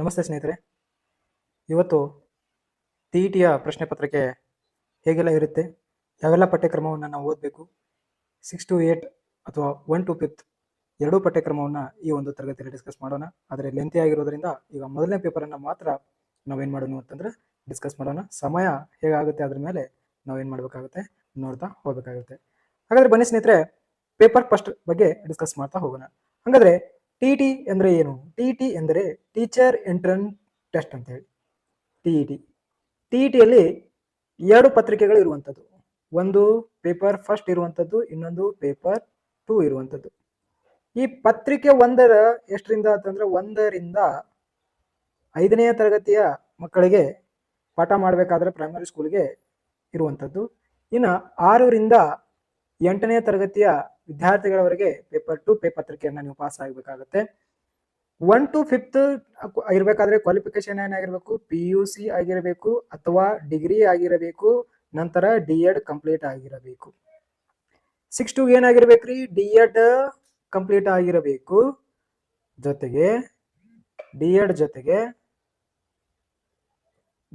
ನಮಸ್ತೆ ಸ್ನೇಹಿತರೆ. ಇವತ್ತು ಟಿ ಇ ಟಿಯ ಪ್ರಶ್ನೆ ಪತ್ರಿಕೆ ಹೇಗೆಲ್ಲ ಇರುತ್ತೆ? ಯಾವೆಲ್ಲ ಪಠ್ಯಕ್ರಮವನ್ನು ನಾವು ಓದಬೇಕು? ಸಿಕ್ಸ್ ಟು ಏಟ್ ಅಥವಾ ಒನ್ ಟು ಫಿಫ್ತ್ ಎರಡೂ ಪಠ್ಯಕ್ರಮವನ್ನು ಈ ಒಂದು ತರಗತಿಯಲ್ಲಿ ಡಿಸ್ಕಸ್ ಮಾಡೋಣ. ಆದರೆ ಲೆಂತಿ ಆಗಿರೋದ್ರಿಂದ ಈಗ ಮೊದಲನೇ ಪೇಪರನ್ನು ಮಾತ್ರ ನಾವೇನು ಮಾಡೋಣ ಅಂತಂದ್ರೆ ಡಿಸ್ಕಸ್ ಮಾಡೋಣ. ಸಮಯ ಹೇಗಾಗುತ್ತೆ ಅದ್ರ ಮೇಲೆ ನಾವೇನು ಮಾಡಬೇಕಾಗುತ್ತೆ? ನೋಡ್ತಾ ಹೋಗಬೇಕಾಗುತ್ತೆ. ಹಾಗಾದ್ರೆ ಬನ್ನಿ ಸ್ನೇಹಿತರೆ ಪೇಪರ್ ಫಸ್ಟ್ ಬಗ್ಗೆ ಡಿಸ್ಕಸ್ ಮಾಡ್ತಾ ಹೋಗೋಣ. ಹಾಗಾದ್ರೆ ಟಿ ಟಿ ಅಂದರೆ ಏನು? ಟಿ ಟಿ ಎಂದರೆ ಟೀಚರ್ ಎಂಟ್ರನ್ ಟೆಸ್ಟ್ ಅಂತ ಹೇಳಿ. T E T T E ಟಿಯಲ್ಲಿ ಎರಡು ಪತ್ರಿಕೆಗಳು ಇರುವಂಥದ್ದು. ಒಂದು ಪೇಪರ್ ಫಸ್ಟ್ ಇರುವಂಥದ್ದು, ಇನ್ನೊಂದು ಪೇಪರ್ ಟೂ ಇರುವಂಥದ್ದು. ಈ ಪತ್ರಿಕೆ ಒಂದರ ಎಷ್ಟರಿಂದ ಅಂತಂದ್ರೆ ಒಂದರಿಂದ ಐದನೇ ತರಗತಿಯ ಮಕ್ಕಳಿಗೆ ಪಾಠ ಮಾಡಬೇಕಾದ್ರೆ ಪ್ರೈಮರಿ ಸ್ಕೂಲ್ಗೆ ಇರುವಂಥದ್ದು. ಇನ್ನು ಆರರಿಂದ ಎಂಟನೇ ತರಗತಿಯ ವಿದ್ಯಾರ್ಥಿಗಳವರೆಗೆ ಪೇಪರ್ ಟು ಪೇ ಪತ್ರಿಕೆಯನ್ನು ನೀವು ಪಾಸ್ ಆಗಬೇಕಾಗುತ್ತೆ. ಒನ್ ಟು ಫಿಫ್ತ್ ಇರಬೇಕಾದ್ರೆ ಕ್ವಾಲಿಫಿಕೇಶನ್ ಏನಾಗಿರ್ಬೇಕು? ಪಿ ಯು ಸಿ ಆಗಿರಬೇಕು ಅಥವಾ ಡಿಗ್ರಿ ಆಗಿರಬೇಕು, ನಂತರ ಡಿ ಎಡ್ ಕಂಪ್ಲೀಟ್ ಆಗಿರಬೇಕು. ಸಿಕ್ಸ್ ಟು ಏನಾಗಿರ್ಬೇಕ್ರಿ? ಡಿ ಎಡ್ ಕಂಪ್ಲೀಟ್ ಆಗಿರಬೇಕು. ಜೊತೆಗೆ ಡಿ ಎಡ್ ಜೊತೆಗೆ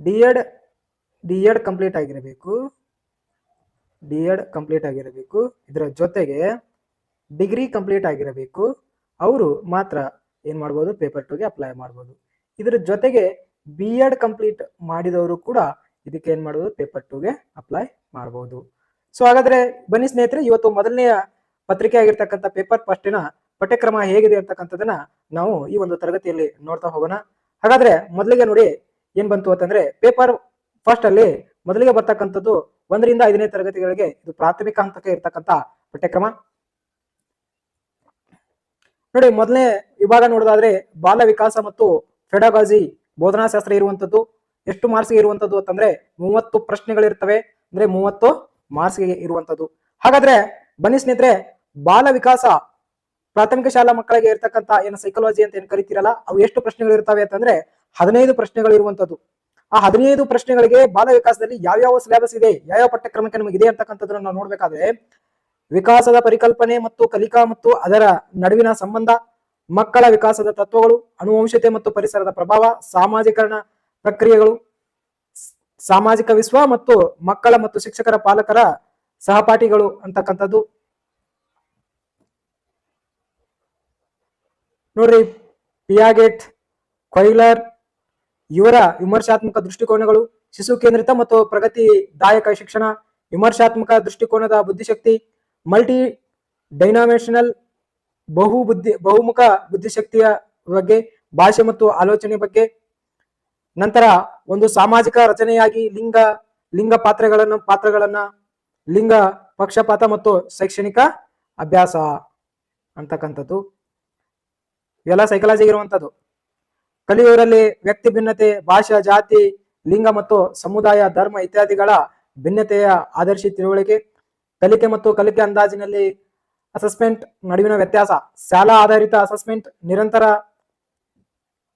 D Ed D Ed complete ಆಗಿರಬೇಕು. ಡಿ ಎಡ್ ಕಂಪ್ಲೀಟ್ ಆಗಿರಬೇಕು. ಇದರ ಜೊತೆಗೆ ಡಿಗ್ರಿ ಕಂಪ್ಲೀಟ್ ಆಗಿರಬೇಕು. ಅವರು ಮಾತ್ರ ಏನು ಮಾಡ್ಬೋದು? ಪೇಪರ್ ಟುಗೆ ಅಪ್ಲೈ ಮಾಡ್ಬೋದು. ಇದರ ಜೊತೆಗೆ ಬಿ ಎಡ್ ಕಂಪ್ಲೀಟ್ ಮಾಡಿದವರು ಕೂಡ ಇದಕ್ಕೆ ಏನು ಮಾಡ್ಬೋದು? ಪೇಪರ್ ಟುಗೆ ಅಪ್ಲೈ ಮಾಡ್ಬೋದು. ಸೊ ಹಾಗಾದ್ರೆ ಬನ್ನಿ ಸ್ನೇಹಿತರೆ, ಇವತ್ತು ಮೊದಲನೆಯ ಪತ್ರಿಕೆ ಆಗಿರ್ತಕ್ಕಂಥ ಪೇಪರ್ ಫಸ್ಟಿನ ಪಠ್ಯಕ್ರಮ ಹೇಗಿದೆ ಅಂತಕ್ಕಂಥದನ್ನ ನಾವು ಈ ಒಂದು ತರಗತಿಯಲ್ಲಿ ನೋಡ್ತಾ ಹೋಗೋಣ. ಹಾಗಾದ್ರೆ ಮೊದಲಿಗೆ ನೋಡಿ ಏನ್ ಬಂತು ಅಂತಂದ್ರೆ ಪೇಪರ್ ಫಸ್ಟ್ ಅಲ್ಲಿ ಮೊದಲಿಗೆ ಬರ್ತಕ್ಕಂಥದ್ದು ಒಂದರಿಂದ ಐದನೇ ತರಗತಿಗಳಿಗೆ ಇದು ಪ್ರಾಥಮಿಕ ಹಂತಕ್ಕೆ ಇರ್ತಕ್ಕಂಥ ಪಠ್ಯಕ್ರಮ. ನೋಡಿ, ಮೊದಲನೇ ವಿಭಾಗ ನೋಡೋದಾದ್ರೆ ಬಾಲ ವಿಕಾಸ ಮತ್ತು ಫೆಡಗಾಜಿ ಬೋಧನಾಶಾಸ್ತ್ರ ಇರುವಂತದ್ದು ಎಷ್ಟು ಮಾರ್ಕ್ಸ್ಗೆ ಇರುವಂತದ್ದು ಅಂತಂದ್ರೆ ಮೂವತ್ತು ಪ್ರಶ್ನೆಗಳಿರ್ತವೆ, ಅಂದ್ರೆ ಮೂವತ್ತು ಮಾರ್ಕ್ಸ್ಗೆ ಇರುವಂತದ್ದು ಹಾಗಾದ್ರೆ ಬನ್ನಿ ಸ್ನೇಹಿತರೆ, ಬಾಲ ವಿಕಾಸ ಪ್ರಾಥಮಿಕ ಶಾಲಾ ಮಕ್ಕಳಿಗೆ ಇರ್ತಕ್ಕಂಥ ಏನು ಸೈಕಾಲಜಿ ಅಂತ ಏನು ಕರಿತೀರಲ್ಲ, ಅವು ಎಷ್ಟು ಪ್ರಶ್ನೆಗಳು ಇರ್ತವೆ ಅಂತಂದ್ರೆ ಹದಿನೈದು ಪ್ರಶ್ನೆಗಳು ಇರುವಂತದ್ದು ಆ ಹದಿನೈದು ಪ್ರಶ್ನೆಗಳಿಗೆ ಬಾಲ ವಿಕಾಸದಲ್ಲಿ ಯಾವ್ಯಾವ ಸಿಲೆಬಸ್ ಇದೆ, ಯಾವ್ಯಾವ ಪಠ್ಯಕ್ರಮಕ್ಕೆ ನಮಗೆ ಇದೆ ಅಂತಕ್ಕಂಥದ್ದನ್ನು ನಾವು ನೋಡ್ಬೇಕಾದ್ರೆ, ವಿಕಾಸದ ಪರಿಕಲ್ಪನೆ ಮತ್ತು ಕಲಿಕಾ ಮತ್ತು ಅದರ ನಡುವಿನ ಸಂಬಂಧ, ಮಕ್ಕಳ ವಿಕಾಸದ ತತ್ವಗಳು, ಅನುವಂಶತೆ ಮತ್ತು ಪರಿಸರದ ಪ್ರಭಾವ, ಸಾಮಾಜಿಕರಣ ಪ್ರಕ್ರಿಯೆಗಳು ಸಾಮಾಜಿಕ ವಿಶ್ವ ಮತ್ತು ಮಕ್ಕಳ ಮತ್ತು ಶಿಕ್ಷಕರ ಪಾಲಕರ ಸಹಪಾಠಿಗಳು ಅಂತಕ್ಕಂಥದ್ದು. ನೋಡ್ರಿ, ಪಿಯಾಗೆಟ್, ಕೊಯ್ಲರ್ ಇವರ ವಿಮರ್ಶಾತ್ಮಕ ದೃಷ್ಟಿಕೋನಗಳು, ಶಿಶು ಕೇಂದ್ರಿತ ಮತ್ತು ಪ್ರಗತಿದಾಯಕ ಶಿಕ್ಷಣ, ವಿಮರ್ಶಾತ್ಮಕ ದೃಷ್ಟಿಕೋನದ ಬುದ್ಧಿಶಕ್ತಿ ಮಲ್ಟಿ ಡೈನಾಮೇಷನಲ್ ಬಹು ಬುದ್ಧಿ ಬಹುಮುಖ ಬುದ್ಧಿಶಕ್ತಿಯ ಬಗ್ಗೆ, ಭಾಷೆ ಮತ್ತು ಆಲೋಚನೆ ಬಗ್ಗೆ, ನಂತರ ಒಂದು ಸಾಮಾಜಿಕ ರಚನೆಯಾಗಿ ಲಿಂಗ ಲಿಂಗ ಪಾತ್ರಗಳನ್ನು, ಪಾತ್ರಗಳನ್ನ, ಲಿಂಗ ಪಕ್ಷಪಾತ ಮತ್ತು ಶೈಕ್ಷಣಿಕ ಅಭ್ಯಾಸ ಅಂತಕ್ಕಂಥದ್ದು. ಇವೆಲ್ಲ ಸೈಕಲಾಜಿ ಇರುವಂತದ್ದು ಕಲಿಯುವರಲ್ಲಿ ವ್ಯಕ್ತಿ ಭಿನ್ನತೆ, ಭಾಷಾ, ಜಾತಿ, ಲಿಂಗ ಮತ್ತು ಸಮುದಾಯ, ಧರ್ಮ ಇತ್ಯಾದಿಗಳ ಭಿನ್ನತೆಯ ಆದರ್ಶಿ ತಿಳುವಳಿಕೆ, ಕಲಿಕೆ ಮತ್ತು ಕಲಿಕೆ ಅಂದಾಜಿನಲ್ಲಿ ಅಸೆಸ್ಮೆಂಟ್ ನಡುವಿನ ವ್ಯತ್ಯಾಸ, ಶಾಲಾ ಆಧಾರಿತ ಅಸೆಸ್ಮೆಂಟ್ ನಿರಂತರ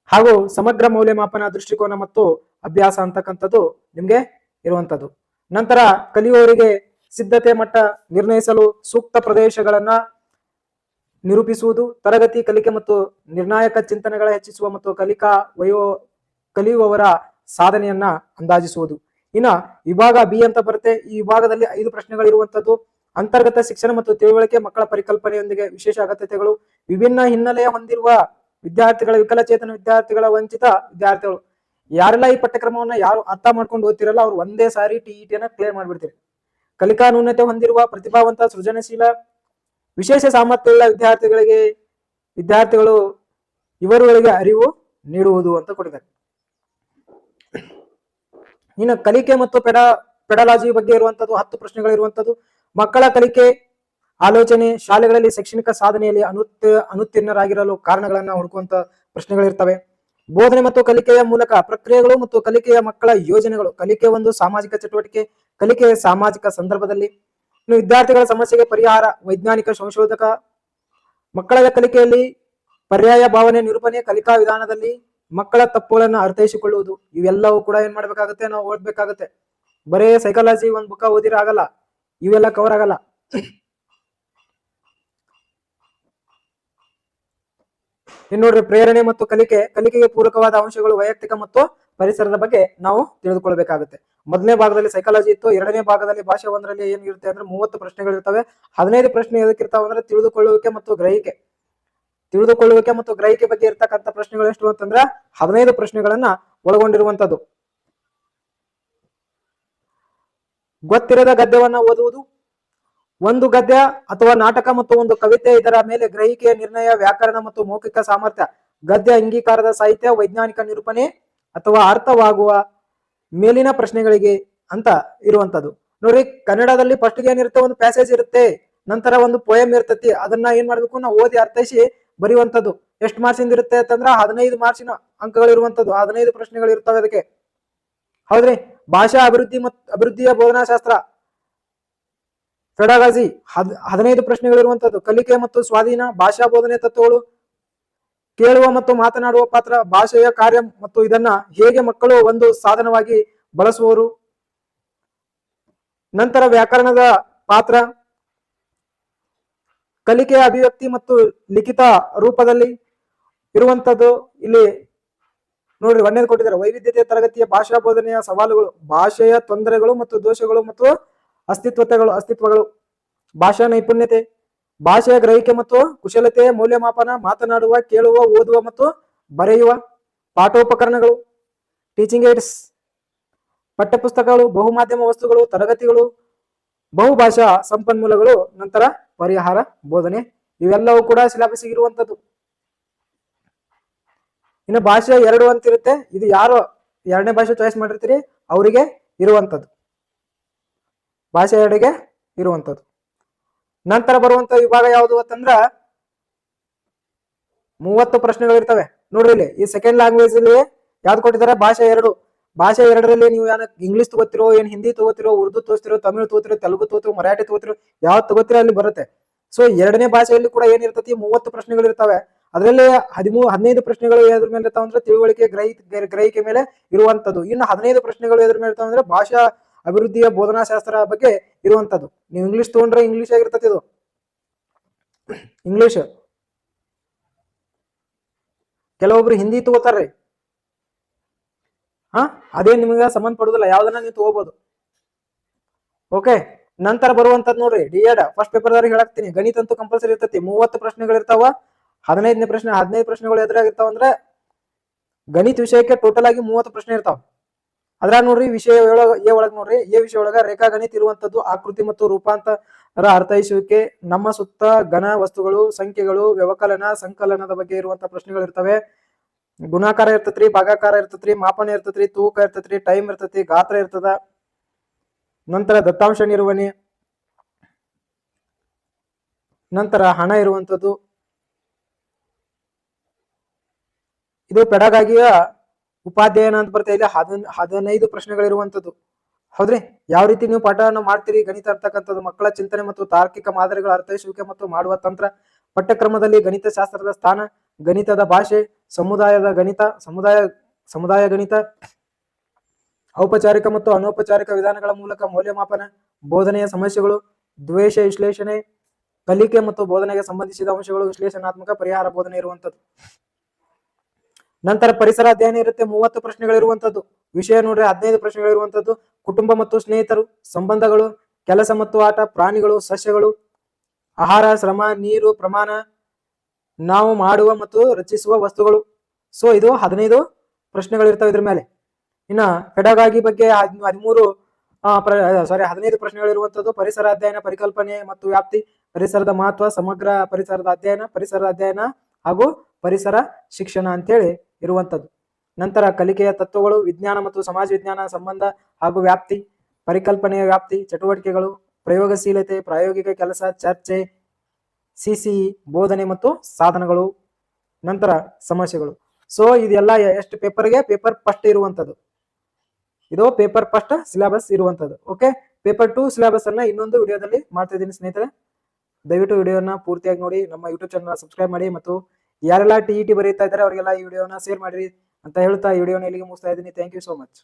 ಹಾಗೂ ಸಮಗ್ರ ಮೌಲ್ಯಮಾಪನ ದೃಷ್ಟಿಕೋನ ಮತ್ತು ಅಭ್ಯಾಸ ಅಂತಕ್ಕಂಥದ್ದು ನಿಮ್ಗೆ ಇರುವಂತದ್ದು ನಂತರ ಕಲಿಯುವವರಿಗೆ ಸಿದ್ಧತೆ ಮಟ್ಟ ನಿರ್ಣಯಿಸಲು ಸೂಕ್ತ ಪ್ರದೇಶಗಳನ್ನ ನಿರೂಪಿಸುವುದು, ತರಗತಿ ಕಲಿಕೆ ಮತ್ತು ನಿರ್ಣಾಯಕ ಚಿಂತನೆಗಳ ಹೆಚ್ಚಿಸುವ ಮತ್ತು ಕಲಿಕಾ ವಯೋ, ಕಲಿಯುವವರ ಸಾಧನೆಯನ್ನ ಅಂದಾಜಿಸುವುದು. ಇನ್ನ ವಿಭಾಗ ಬಿ ಅಂತ ಬರುತ್ತೆ. ಈ ವಿಭಾಗದಲ್ಲಿ ಐದು ಪ್ರಶ್ನೆಗಳಿರುವಂತದ್ದು ಅಂತರ್ಗತ ಶಿಕ್ಷಣ ಮತ್ತು ತಿಳುವಳಿಕೆ ಮಕ್ಕಳ ಪರಿಕಲ್ಪನೆಯೊಂದಿಗೆ ವಿಶೇಷ ಅಗತ್ಯತೆಗಳು. ವಿಭಿನ್ನ ಹಿನ್ನೆಲೆಯ ಹೊಂದಿರುವ ವಿದ್ಯಾರ್ಥಿಗಳ ವಿಕಲಚೇತನ ವಿದ್ಯಾರ್ಥಿಗಳ ವಂಚಿತ ವಿದ್ಯಾರ್ಥಿಗಳು. ಯಾರೆಲ್ಲ ಈ ಪಠ್ಯಕ್ರಮವನ್ನ ಯಾರು ಅರ್ಥ ಮಾಡ್ಕೊಂಡು ಓದ್ತಿರಲ್ಲ, ಅವ್ರು ಒಂದೇ ಸಾರಿ ಟಿ ಇ ಟಿಯನ್ನ ಕ್ಲಿಯರ್ ಮಾಡ್ಬಿಡ್ತೀರಿ. ಕಲಿಕಾ ನ್ಯೂನತೆ ಹೊಂದಿರುವ ಪ್ರತಿಭಾವಂತ ಸೃಜನಶೀಲ ವಿಶೇಷ ಸಾಮರ್ಥ್ಯವುಳ್ಳ ವಿದ್ಯಾರ್ಥಿಗಳಿಗೆ, ವಿದ್ಯಾರ್ಥಿಗಳು ಇವರುಗಳಿಗೆ ಅರಿವು ನೀಡುವುದು ಅಂತ ಕೊಟ್ಟಿದ್ದಾರೆ. ಇನ್ನು ಕಲಿಕೆ ಮತ್ತು ಪೆಡ, ಪೆಡಲಾಜಿ ಬಗ್ಗೆ ಇರುವಂತದ್ದು ಹತ್ತು ಪ್ರಶ್ನೆಗಳು ಇರುವಂತದ್ದು ಮಕ್ಕಳ ಕಲಿಕೆ, ಆಲೋಚನೆ, ಶಾಲೆಗಳಲ್ಲಿ ಶೈಕ್ಷಣಿಕ ಸಾಧನೆಯಲ್ಲಿ ಅನುತ್ ಅನುತ್ತೀರ್ಣರಾಗಿರಲು ಕಾರಣಗಳನ್ನ ಹುಡುಕುವಂತ ಪ್ರಶ್ನೆಗಳಿರ್ತವೆ. ಬೋಧನೆ ಮತ್ತು ಕಲಿಕೆಯ ಮೂಲಕ ಪ್ರಕ್ರಿಯೆಗಳು ಮತ್ತು ಕಲಿಕೆಯ ಮಕ್ಕಳ ಯೋಜನೆಗಳು, ಕಲಿಕೆ ಒಂದು ಸಾಮಾಜಿಕ ಚಟುವಟಿಕೆ, ಕಲಿಕೆಯ ಸಾಮಾಜಿಕ ಸಂದರ್ಭದಲ್ಲಿ. ಇನ್ನು ವಿದ್ಯಾರ್ಥಿಗಳ ಸಮಸ್ಯೆಗೆ ಪರಿಹಾರ, ವೈಜ್ಞಾನಿಕ ಸಂಶೋಧಕ, ಮಕ್ಕಳ ಕಲಿಕೆಯಲ್ಲಿ ಪರ್ಯಾಯ ಭಾವನೆ ನಿರೂಪಣೆ, ಕಲಿಕಾ ವಿಧಾನದಲ್ಲಿ ಮಕ್ಕಳ ತಪ್ಪುಗಳನ್ನು ಅರ್ಥೈಸಿಕೊಳ್ಳುವುದು, ಇವೆಲ್ಲವೂ ಕೂಡ ಏನ್ ಮಾಡ್ಬೇಕಾಗತ್ತೆ? ನಾವು ಓದ್ಬೇಕಾಗತ್ತೆ. ಬರೇ ಸೈಕಾಲಜಿ ಒಂದ್ ಬುಕ್ಕ ಓದಿರ ಆಗಲ್ಲ. ಇವೆಲ್ಲ ಕವರ್ ಆಗಲ್ಲ. ಇನ್ನು ನೋಡ್ರಿ, ಪ್ರೇರಣೆ ಮತ್ತು ಕಲಿಕೆ, ಕಲಿಕೆಗೆ ಪೂರಕವಾದ ಅಂಶಗಳು ವೈಯಕ್ತಿಕ ಮತ್ತು ಪರಿಸರದ ಬಗ್ಗೆ ನಾವು ತಿಳಿದುಕೊಳ್ಬೇಕಾಗುತ್ತೆ. ಮೊದಲನೇ ಭಾಗದಲ್ಲಿ ಸೈಕಾಲಜಿ ಇತ್ತು, ಎರಡನೇ ಭಾಗದಲ್ಲಿ ಭಾಷೆ ಒಂದರಲ್ಲಿ ಏನಿರುತ್ತೆ ಅಂದ್ರೆ ಮೂವತ್ತು ಪ್ರಶ್ನೆಗಳಿರ್ತವೆ ಹದಿನೈದು ಪ್ರಶ್ನೆ ಎದಕ್ಕಿರ್ತಾವ ಅಂದ್ರೆ ತಿಳಿದುಕೊಳ್ಳುವಿಕೆ ಮತ್ತು ಗ್ರಹಿಕೆ. ತಿಳಿದುಕೊಳ್ಳುವಿಕೆ ಮತ್ತು ಗ್ರಹಿಕೆ ಬಗ್ಗೆ ಇರ್ತಕ್ಕಂಥ ಪ್ರಶ್ನೆಗಳು ಎಷ್ಟು ಅಂತಂದ್ರೆ ಹದಿನೈದು ಪ್ರಶ್ನೆಗಳನ್ನ ಒಳಗೊಂಡಿರುವಂತದ್ದು ಗೊತ್ತಿರದ ಗದ್ಯವನ್ನ ಓದುವುದು ಒಂದು ಗದ್ಯ ಅಥವಾ ನಾಟಕ ಮತ್ತು ಒಂದು ಕವಿತೆ ಇದರ ಮೇಲೆ ಗ್ರಹಿಕೆಯ ನಿರ್ಣಯ, ವ್ಯಾಕರಣ ಮತ್ತು ಮೌಖಿಕ ಸಾಮರ್ಥ್ಯ, ಗದ್ಯ ಅಂಗೀಕಾರದ ಸಾಹಿತ್ಯ, ವೈಜ್ಞಾನಿಕ ನಿರೂಪಣೆ ಅಥವಾ ಅರ್ಥವಾಗುವ ಮೇಲಿನ ಪ್ರಶ್ನೆಗಳಿಗೆ ಅಂತ ಇರುವಂತದ್ದು ನೋಡ್ರಿ ಕನ್ನಡದಲ್ಲಿ ಫಸ್ಟ್ ಏನಿರುತ್ತೆ? ಒಂದು ಪ್ಯಾಸೇಜ್ ಇರುತ್ತೆ. ನಂತರ ಒಂದು ಪೊಯಮ್ ಇರ್ತತಿ. ಅದನ್ನ ಏನ್ ಮಾಡ್ಬೇಕು? ನಾವು ಓದಿ ಅರ್ಥೈಸಿ ಬರೆಯುವಂತದ್ದು ಎಷ್ಟು ಮಾರ್ಕ್ಸಿಂದ ಇರುತ್ತೆ ಅಂತಂದ್ರ ಹದಿನೈದು ಮಾರ್ಕ್ಸಿನ ಅಂಕಗಳು ಇರುವಂತದ್ದು ಹದಿನೈದು ಪ್ರಶ್ನೆಗಳು ಇರ್ತವೆ ಅದಕ್ಕೆ. ಹೌದ್ರಿ? ಭಾಷಾ ಅಭಿವೃದ್ಧಿ ಮತ್ತು ಅಭಿವೃದ್ಧಿಯ ಬೋಧನಾಶಾಸ್ತ್ರ. ಫೆಡಗಾಜಿ ಹದ್ ಹದಿನೈದು ಪ್ರಶ್ನೆಗಳಿರುವಂತದ್ದು ಕಲಿಕೆ ಮತ್ತು ಸ್ವಾಧೀನ, ಭಾಷಾ ಬೋಧನೆ ತತ್ವಗಳು. ಕೇಳುವ ಮತ್ತು ಮಾತನಾಡುವ ಪಾತ್ರ, ಭಾಷೆಯ ಕಾರ್ಯ ಮತ್ತು ಇದನ್ನ ಹೇಗೆ ಮಕ್ಕಳು ಒಂದು ಸಾಧನವಾಗಿ ಬಳಸುವರು. ನಂತರ ವ್ಯಾಕರಣದ ಪಾತ್ರ. ಕಲಿಕೆಯ ಅಭಿವ್ಯಕ್ತಿ ಮತ್ತು ಲಿಖಿತ ರೂಪದಲ್ಲಿ ಇರುವಂತದ್ದು ಇಲ್ಲಿ ನೋಡ್ರಿ ಒಂದೇದು ಕೊಟ್ಟಿದ್ದಾರೆ. ವೈವಿಧ್ಯತೆಯ ತರಗತಿಯ ಭಾಷಾ ಬೋಧನೆಯ ಸವಾಲುಗಳು, ಭಾಷೆಯ ತೊಂದರೆಗಳು ಮತ್ತು ದೋಷಗಳು ಮತ್ತು ಅಸ್ತಿತ್ವತೆಗಳು, ಅಸ್ತಿತ್ವಗಳು, ಭಾಷಾ ನೈಪುಣ್ಯತೆ, ಭಾಷೆಯ ಗ್ರಹಿಕೆ ಮತ್ತು ಕುಶಲತೆ, ಮೌಲ್ಯಮಾಪನ, ಮಾತನಾಡುವ, ಕೇಳುವ, ಓದುವ ಮತ್ತು ಬರೆಯುವ, ಪಾಠೋಪಕರಣಗಳು ಟೀಚಿಂಗ್ ಏಡ್ಸ್ ಪಠ್ಯಪುಸ್ತಕಗಳು, ಬಹುಮಾಧ್ಯಮ ವಸ್ತುಗಳು, ತರಗತಿಗಳು, ಬಹುಭಾಷಾ ಸಂಪನ್ಮೂಲಗಳು, ನಂತರ ಪರಿಹಾರ, ಬೋಧನೆ, ಇವೆಲ್ಲವೂ ಕೂಡ ಇರುವಂತದ್ದು ಇನ್ನು ಭಾಷೆ ಎರಡು ಅಂತ ಇರುತ್ತೆ ಇದು ಯಾರು ಎರಡನೇ ಭಾಷೆ ಚಾಯ್ಸ್ ಮಾಡಿರ್ತೀರಿ? ಅವರಿಗೆ ಇರುವಂತದ್ದು ಭಾಷೆ ಎರಡಿಗೆ ಇರುವಂತದ್ದು ನಂತರ ಬರುವಂತ ವಿಭಾಗ ಯಾವುದು ಅಂತಂದ್ರ ಮೂವತ್ತು ಪ್ರಶ್ನೆಗಳು ಇರ್ತವೆ. ನೋಡ್ರಿ ಇಲ್ಲಿ, ಈ ಸೆಕೆಂಡ್ ಲ್ಯಾಂಗ್ವೇಜ್ ಅಲ್ಲಿ ಯಾವ್ದು ಕೊಟ್ಟಿದ್ದಾರೆ? ಭಾಷೆ ಎರಡು. ಭಾಷೆ ಎರಡರಲ್ಲಿ ನೀವು ಏನ ಇಂಗ್ಲಿಷ್ ತಗೋತಿರೋ, ಏನ್ ಹಿಂದಿ ತಗೋತಿರೋ ಉರ್ದು ತೋರಿಸ್ತಿರೋ ತಮಿಳು ತೋತಿರೋ ತೆಲುಗು ತಗೋತಿರೋ ಮರಾಠಿ ತಗೋತಿರೋ ಯಾವ್ದು ತಗೋತಿರೋ ಅಲ್ಲಿ ಬರುತ್ತೆ. ಸೊ ಎರಡನೇ ಭಾಷೆಯಲ್ಲಿ ಕೂಡ ಏನಿರ್ತತಿ ಮೂವತ್ತು ಪ್ರಶ್ನೆಗಳು ಇರ್ತವೆ. ಅದರಲ್ಲಿ ಹದಿಮೂರು ಹದಿನೈದು ಪ್ರಶ್ನೆಗಳು ಎದ್ರ ಮೇಲೆ ಇರ್ತಾವ ಅಂದ್ರೆ ತಿಳುವಳಿಕೆ ಗ್ರಹಿ ಗ್ರಹಿಕೆ ಮೇಲೆ ಇರುವಂತದ್ದು ಇನ್ನು ಹದಿನೈದು ಪ್ರಶ್ನೆಗಳು ಎದ್ರ ಮೇಲೆ ಇರ್ತಾವ ಅಂದ್ರೆ ಭಾಷಾ ಅಭಿವೃದ್ಧಿಯ ಬೋಧನಾಶಾಸ್ತ್ರ ಬಗ್ಗೆ ಇರುವಂತದ್ದು. ನೀವು ಇಂಗ್ಲಿಷ್ ತಗೊಂಡ್ರೆ ಇಂಗ್ಲಿಷ್ ಆಗಿರ್ತತಿ ಇದು. ಇಂಗ್ಲಿಷ್ ಕೆಲವೊಬ್ರು ಹಿಂದಿ ತಗೋತಾರ್ರಿ. ಹಾ? ಅದೇ ನಿಮಗೆ ಸಂಬಂಧ ಪಡುದಿಲ್ಲ ಯಾವ್ದನ್ನ ನೀವು ತಗೋಬಹುದು ಓಕೆ ನಂತರ ಬರುವಂತದ್ ನೋಡ್ರಿ. D Ed. ಫಸ್ಟ್ ಪೇಪರ್ ದಾರಿ ಹೇಳಾಕ್ತೀನಿ. ಗಣಿತ ಅಂತೂ ಕಂಪಲ್ಸರಿ ಇರ್ತೈತಿ. ಮೂವತ್ತು ಪ್ರಶ್ನೆಗಳು ಇರ್ತಾವ. ಹದಿನೈದನೇ ಪ್ರಶ್ನೆ, ಹದಿನೈದು ಪ್ರಶ್ನೆಗಳು ಎದುರಾಗಿರ್ತಾವ ಅಂದ್ರೆ ಗಣಿತ ವಿಷಯಕ್ಕೆ ಟೋಟಲ್ ಆಗಿ ಮೂವತ್ತು ಪ್ರಶ್ನೆ ಇರ್ತಾವ. ಅದ್ರಾಗ ನೋಡ್ರಿ ವಿಷಯ ಒಳಗ ಎ ಒಳಗ್ ನೋಡ್ರಿ ಎ ವಿಷಯ ಒಳಗ ರೇಖಾ ಗಣಿತ ಇರುವಂತದ್ದು ಆಕೃತಿ ಮತ್ತು ರೂಪಾಂತರ ಅರ್ಥೈಸುವಿಕೆ. ನಮ್ಮ ಸುತ್ತ ಘನ ವಸ್ತುಗಳು, ಸಂಖ್ಯೆಗಳು, ವ್ಯವಕಲನ, ಸಂಕಲನದ ಬಗ್ಗೆ ಇರುವಂತ ಪ್ರಶ್ನೆಗಳು ಇರ್ತವೆ. ಗುಣಾಕಾರ ಇರ್ತತ್ರಿ, ಭಾಗಾಕಾರ ಇರ್ತತ್ರಿ, ಮಾಪನ ಇರ್ತತ್ರಿ, ತೂಕ ಇರ್ತತ್ರಿ ಟೈಮ್ ಇರ್ತತಿ ಗಾತ್ರ ಇರ್ತದ. ನಂತರ ದತ್ತಾಂಶ ನಿರ್ವಹಣೆ. ನಂತರ ಹಣ ಇರುವಂತದ್ದು. ಇದು ಪೆಡಗಾಗಿಯ ಉಪಾಧ್ಯಾಯನ ಅಂತ ಬರ್ತಾ ಇಲ್ಲ ಹದಿನ, ಹದಿನೈದು ಪ್ರಶ್ನೆಗಳಿರುವಂತದ್ದು ಹೌದ್ರಿ? ಯಾವ ರೀತಿ ನೀವು ಪಾಠವನ್ನು ಮಾಡ್ತೀರಿ? ಗಣಿತ ಅರ್ತಕ್ಕಂಥದ್ದು ಮಕ್ಕಳ ಚಿಂತನೆ ಮತ್ತು ತಾರ್ಕಿಕ ಮಾದರಿಗಳ ಅರ್ಥೈಸುವಿಕೆ ಮತ್ತು ಮಾಡುವ ತಂತ್ರ, ಪಠ್ಯಕ್ರಮದಲ್ಲಿ ಗಣಿತ ಶಾಸ್ತ್ರದ ಸ್ಥಾನ, ಗಣಿತದ ಭಾಷೆ, ಸಮುದಾಯದ ಗಣಿತ, ಸಮುದಾಯ ಸಮುದಾಯ ಗಣಿತ, ಔಪಚಾರಿಕ ಮತ್ತು ಅನೌಪಚಾರಿಕ ವಿಧಾನಗಳ ಮೂಲಕ ಮೌಲ್ಯಮಾಪನ, ಬೋಧನೆಯ ಸಮಸ್ಯೆಗಳು, ದ್ವೇಷ ವಿಶ್ಲೇಷಣೆ, ಕಲಿಕೆ ಮತ್ತು ಬೋಧನೆಗೆ ಸಂಬಂಧಿಸಿದ ಅಂಶಗಳು ವಿಶ್ಲೇಷಣಾತ್ಮಕ ಪರಿಹಾರ ಬೋಧನೆ ಇರುವಂತದ್ದು ನಂತರ ಪರಿಸರ ಅಧ್ಯಯನ ಇರುತ್ತೆ. ಮೂವತ್ತು ಪ್ರಶ್ನೆಗಳಿರುವಂತದ್ದು ವಿಷಯ ನೋಡ್ರಿ, ಹದಿನೈದು ಪ್ರಶ್ನೆಗಳಿರುವಂತದ್ದು ಕುಟುಂಬ ಮತ್ತು ಸ್ನೇಹಿತರು, ಸಂಬಂಧಗಳು, ಕೆಲಸ ಮತ್ತು ಆಟ, ಪ್ರಾಣಿಗಳು, ಸಸ್ಯಗಳು, ಆಹಾರ, ಶ್ರಮ, ನೀರು, ಪ್ರಮಾಣ, ನಾವು ಮಾಡುವ ಮತ್ತು ರಚಿಸುವ ವಸ್ತುಗಳು. ಸೊ ಇದು ಹದಿನೈದು ಪ್ರಶ್ನೆಗಳಿರ್ತವೆ ಇದ್ರ ಮೇಲೆ. ಇನ್ನ ಪೆಡಗಾಗಿ ಬಗ್ಗೆ ಹದ್- ಹದಿಮೂರು ಸಾರಿ ಹದಿನೈದು ಪ್ರಶ್ನೆಗಳಿರುವಂತದ್ದು ಪರಿಸರ ಅಧ್ಯಯನ, ಪರಿಕಲ್ಪನೆ ಮತ್ತು ವ್ಯಾಪ್ತಿ, ಪರಿಸರದ ಮಹತ್ವ, ಸಮಗ್ರ ಪರಿಸರದ ಅಧ್ಯಯನ ಪರಿಸರದ ಅಧ್ಯಯನ ಹಾಗೂ ಪರಿಸರ ಶಿಕ್ಷಣ ಅಂತೇಳಿ ಇರುವಂತದ್ದು ನಂತರ ಕಲಿಕೆಯ ತತ್ವಗಳು, ವಿಜ್ಞಾನ ಮತ್ತು ಸಮಾಜ ವಿಜ್ಞಾನ ಸಂಬಂಧ ಹಾಗೂ ವ್ಯಾಪ್ತಿ, ಪರಿಕಲ್ಪನೆಯ ವ್ಯಾಪ್ತಿ, ಚಟುವಟಿಕೆಗಳು, ಪ್ರಯೋಗಶೀಲತೆ, ಪ್ರಾಯೋಗಿಕ ಕೆಲಸ, ಚರ್ಚೆ ಸಿಸಿ ಬೋಧನೆ ಮತ್ತು ಸಾಧನಗಳು. ನಂತರ ಸಮಸ್ಯೆಗಳು. ಸೊ ಇದೆಲ್ಲ ಎಷ್ಟು ಪೇಪರ್ಗೆ ಪೇಪರ್ ಫಸ್ಟ್ ಇರುವಂಥದ್ದು. ಇದು ಪೇಪರ್ ಫಸ್ಟ್ ಸಿಲೆಬಸ್ ಇರುವಂಥದ್ದು. ಓಕೆ ಪೇಪರ್ ಟು ಸಿಲೆಬಸ್ ಅನ್ನ ಇನ್ನೊಂದು ವಿಡಿಯೋದಲ್ಲಿ ಮಾಡ್ತಾ ಇದ್ದೀನಿ ಸ್ನೇಹಿತರೆ. ದಯವಿಟ್ಟು ವಿಡಿಯೋನ ಪೂರ್ತಿಯಾಗಿ ನೋಡಿ. ನಮ್ಮ ಯೂಟ್ಯೂಬ್ ಚಾನಲ್ ಸಬ್ಸ್ಕ್ರೈಬ್ ಮಾಡಿ ಮತ್ತು ಯಾರೆಲ್ಲ ಟಿ ಇ ಟಿ ಬರೀತಾ ಇದ್ದಾರೆ, ಅವರಿಗೆಲ್ಲ ಈ ವಿಡಿಯೋನ ಶೇರ್ ಮಾಡಿರಿ ಅಂತ ಹೇಳ್ತಾ ಈ ವಿಡಿಯೋನ ಇಲ್ಲಿಗೆ ಮುಗಿಸ್ತಾ ಇದ್ದೀನಿ. Thank you so much